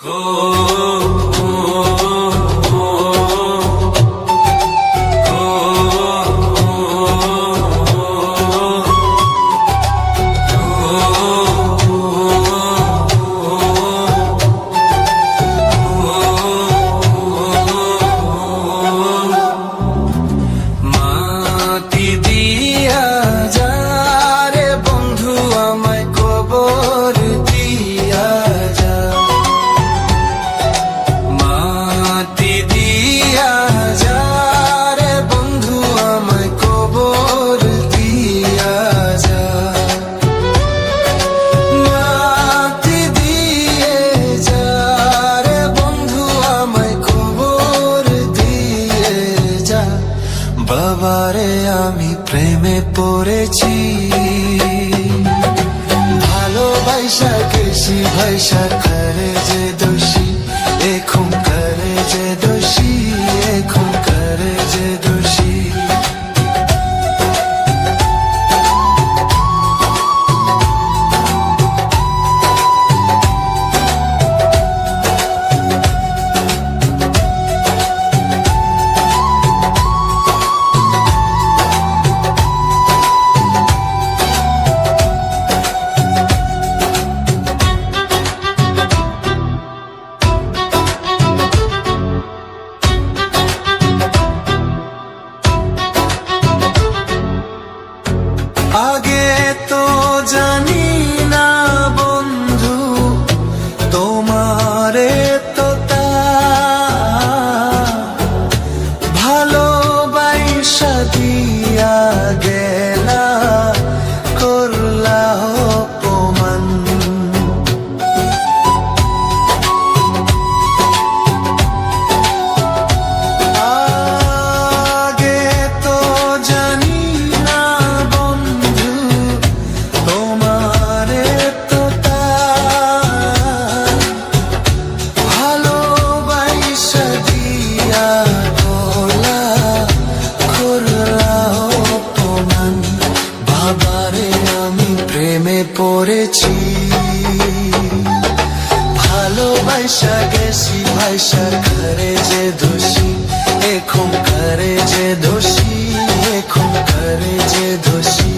Go. বাবারে আমি প্রেমে পড়েছি। ভালোবাসা কৃষি ভাষা করে যে দোষী। তোমারে કરે જે દોષી એ ખૂન કરે જે દોષી એ ખૂન કરે જે દોષી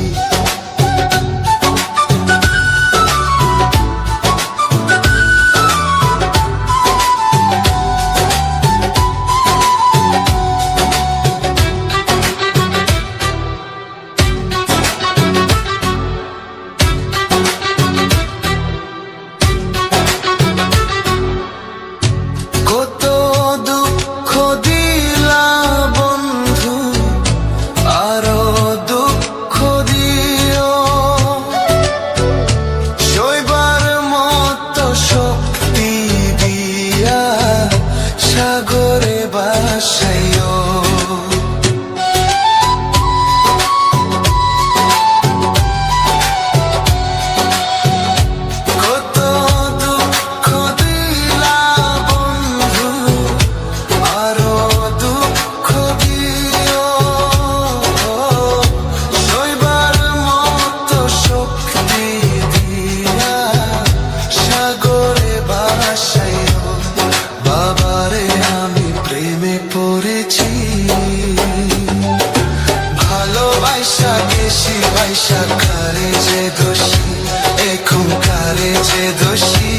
আয়সা যে দোষী এখন খারে যে দোষী।